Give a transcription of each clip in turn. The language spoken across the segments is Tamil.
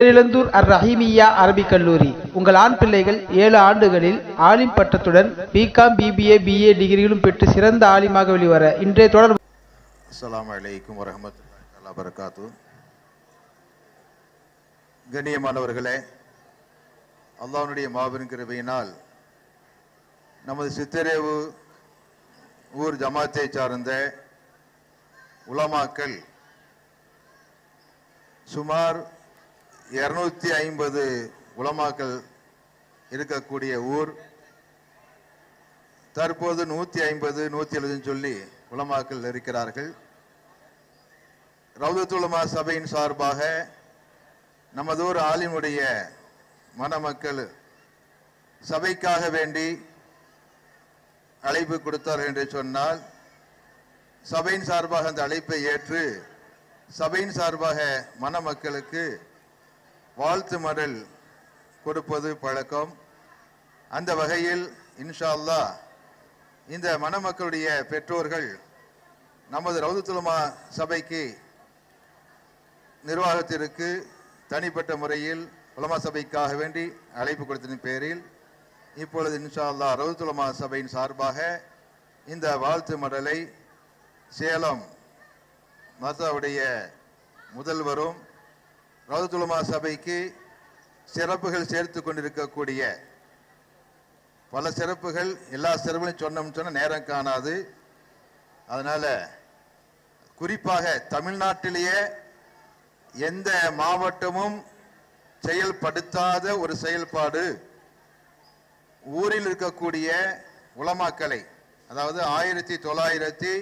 பேரிழந்தூர் அர் ரஹீமியா அரபிக் கல்லூரி. உங்கள் ஆண் பிள்ளைகள் ஏழு ஆண்டுகளில் ஆலிம் பட்டத்துடன் B Com B B A B A டிகிரிகளும் பெற்று சிறந்த ஆலிமாக வெளிவர இன்றைய தொடர் அஸ்லாம் அலைக்கும் வரஹமத்துல்லாஹி வரகாத்து கண்ணியமானவர்களே அல்லாவுடைய மாபெரும் கிருபையினால் நமது சித்தரேவு ஊர் ஜமாத்தை சார்ந்த உலமாக்கள் சுமார் இருநூத்தி ஐம்பது உலமாக்கள் இருக்கக்கூடிய ஊர். தற்போது நூற்றி ஐம்பது நூற்றி எழுபதுன்னு சொல்லி உலமாக்கள் இருக்கிறார்கள். ரவுதத்துலமா சபையின் சார்பாக நமதூர் ஆலிமுடைய மணமக்கள் சபைக்காக வேண்டி அழைப்பு கொடுத்தார்கள் என்று சொன்னால் சபையின் சார்பாக அந்த அழைப்பை ஏற்று சபையின் சார்பாக மணமக்களுக்கு வாழ்த்து மடல் கொடுப்பது பழக்கம். அந்த வகையில் இன்ஷா அல்லாஹ் இந்த மணமக்களுடைய பெற்றோர்கள் நமது ரவுதுத்துலமா சபைக்கு நிர்வாகத்திற்கு தனிப்பட்ட முறையில் உலமா சபைக்காக வேண்டி அழைப்பு கொடுத்ததின் பேரில் இப்பொழுது இன்ஷா அல்லாஹ் ரவுதுலமா சபையின் சார்பாக இந்த வாழ்த்து மடலை சேலம் மசாவுடைய முதல்வரும் ரவுதுலமா சபைக்கு சிறப்புகள் சேர்த்து கொண்டிருக்கக்கூடிய பல சிறப்புகள் எல்லா சிறப்புகளையும் சொன்னோம்னு சொன்னால் நேரம் காணாது. அதனால் குறிப்பாக தமிழ்நாட்டிலேயே எந்த மாவட்டமும் செயல்படுத்தாத ஒரு செயல்பாடு ஊரில் இருக்கக்கூடிய உலமாக்கலை அதாவது ஆயிரத்தி தொள்ளாயிரத்தி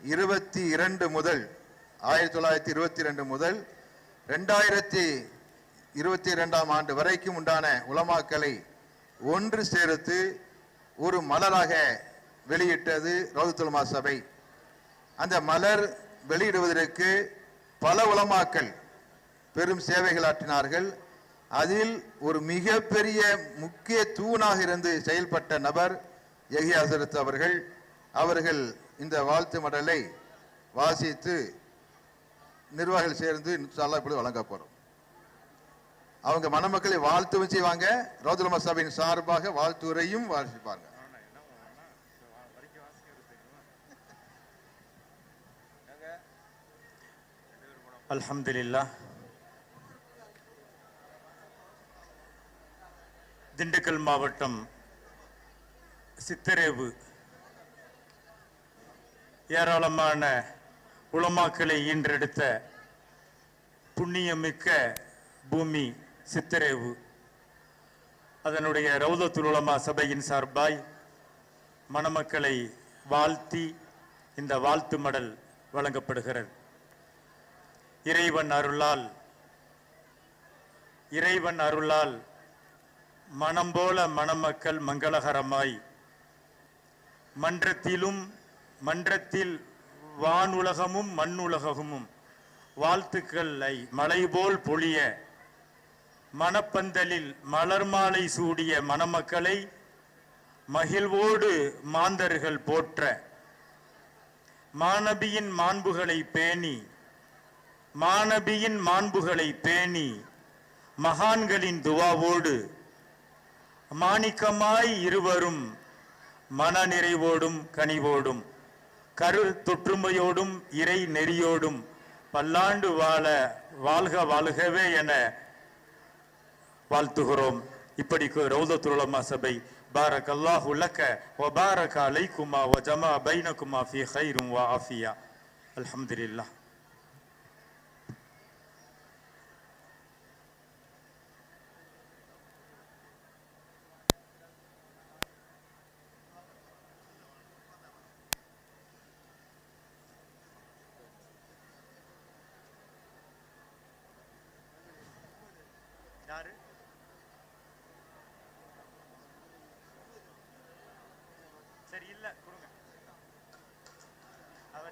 இருபத்தி இரண்டு முதல் ஆயிரத்தி தொள்ளாயிரத்தி இருபத்தி ரெண்டு முதல் ரெண்டாயிரத்தி இருபத்தி ரெண்டாம் ஆண்டு வரைக்கும் உண்டான உலமாக்களை ஒன்று சேர்த்து ஒரு மலராக வெளியிட்டது ரவுதுல்மா சபை. அந்த மலர் வெளியிடுவதற்கு பல உலமாக்கள் பெரும் சேவைகள் ஆற்றினார்கள். அதில் ஒரு மிகப்பெரிய முக்கிய தூணாக இருந்து செயல்பட்ட நபர் எஹி ஹசரத் அவர்கள். அவர்கள் இந்த வாழ்த்து மடலை வாசித்து நிர்வாகிகள் சேர்ந்து இன்ஷால்லா இப்படி வழங்க போறோம். அவங்க மணமக்களை வாழ்த்து செய்வாங்க. ரோதுலமா சபையின் சார்பாக வாழ்த்துரையும் வாசிப்பாங்க. அல்ஹம்துலில்லா திண்டுக்கல் மாவட்டம் சித்தரேவு. ஏராளமான உலமாக்களை ஈன்றெடுத்த புண்ணியமிக்க பூமி சித்தரேவு. அதனுடைய ரவுதத்துல் உலமா சபையின் சார்பாய் மணமக்களை வாழ்த்தி இந்த வாழ்த்து மடல் வழங்கப்படுகிறது. இறைவன் அருளால் இறைவன் அருளால் மனம் போல மணமக்கள் மங்களகரமாய் மன்றத்திலும் மன்றத்தில் வானுலகமும் மண்ணுலகமும். வாழ்த்துக்களை மலை போல் பொழிய. மணப்பந்தலில் மலர் மாலை சூடிய மணமக்களை மகிழ்வோடு மாந்தர்கள் போற்ற. மாணபியின் மாண்புகளை பேணி மாணபியின் மாண்புகளை பேணி மகான்களின் துவாவோடு. மாணிக்கமாய் இருவரும் மனநிறைவோடும் கனிவோடும். கருள் தொற்றுமையோடும் இறை நெறியோடும் பல்லாண்டு வாழ வாழ்க வாழ்கவே என வாழ்த்துகிறோம். இப்படி ரௌதத்துலமா சபை பாரக் அல்லாஹு லக்க வ பாரக அலைக்குமா ஒ ஜமா பைனகுமா ஃபி ஹைரும் வா ஆஃபியா. அலமதுல்லா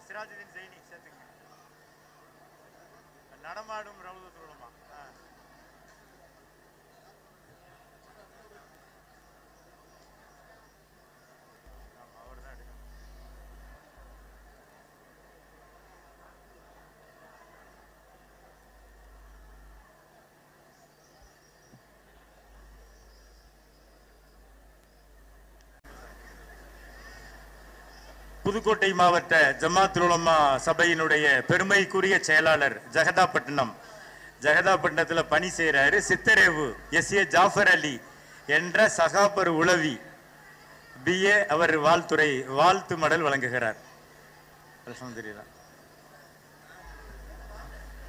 சிராஜுதீன் ஜெயினி சேர்த்துங்க நடமாடும் ரவுதத்துலமா புதுக்கோட்டை மாவட்ட ஜமாத்துலமா சபையினுடைய பெருமைக்குரிய செயலாளர் ஜெகதாப்பட்டினம். ஜெகதாப்பட்டினத்தில் பணி செய்கிறாரு சித்தரேவு எஸ். ஏ. ஜாஃபர் அலி என்ற சகாபர் உளவி. பிஏ அவர் வாழ்த்துறை வாழ்த்து மடல் வழங்குகிறார். அலமதுல்லா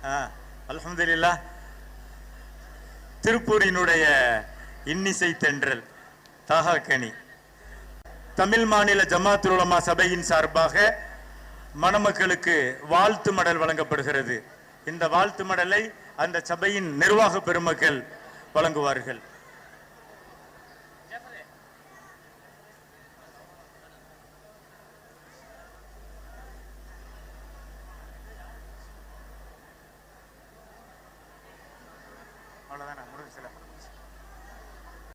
ஆ அல்ஹம்துலில்லாஹ். திருப்பூரினுடைய இன்னிசை தென்றல் தாகாக்கனி தமிழ் மாநில ஜமாத்துல் உலமா சபையின் சார்பாக மணமக்களுக்கு வாழ்த்து மடல் வழங்கப்படுகிறது. இந்த வாழ்த்து மடலை அந்த சபையின் நிர்வாக பெருமக்கள் வழங்குவார்கள்.